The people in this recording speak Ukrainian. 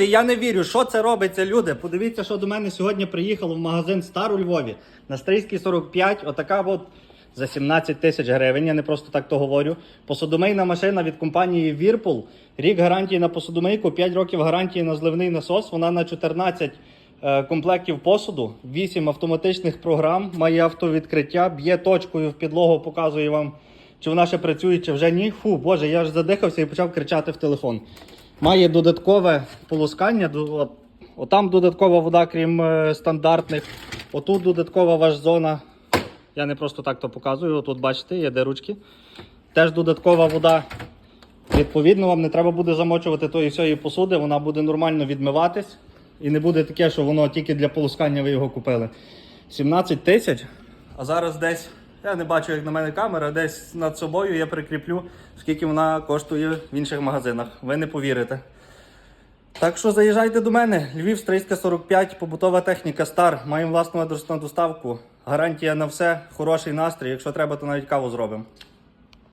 Друзі, я не вірю, що це робиться, люди. Подивіться, що до мене сьогодні приїхало в магазин Стар у Львові на Стрийській 45. Отака от за 17 тисяч гривень. Я не просто так то говорю. Посудомийна машина від компанії Whirlpool. Рік гарантії на посудомийку, 5 років гарантії на зливний насос. Вона на 14 е, комплектів посуду, 8 автоматичних програм, має автовідкриття, б'є точкою в підлогу, показує вам, чи вона ще працює, чи вже ні. Фу, боже, я ж задихався і почав кричати в телефон. Має додаткове полоскання. отам додаткова вода, крім е, стандартних. Отут додаткова ваш зона. Я не просто так то показую. Отут бачите, є де ручки. Теж додаткова вода. Відповідно, вам не треба буде замочувати тої всієї посуди, вона буде нормально відмиватись. І не буде таке, що воно тільки для полоскання ви його купили. 17 тисяч. А зараз десь, я не бачу, як на мене камера, десь над собою я прикріплю, скільки вона коштує в інших магазинах. Ви не повірите. Так що заїжджайте до мене. Львів, 345, побутова техніка Стар. Маємо власну адресну доставку. Гарантія на все, хороший настрій. Якщо треба, то навіть каву зробимо.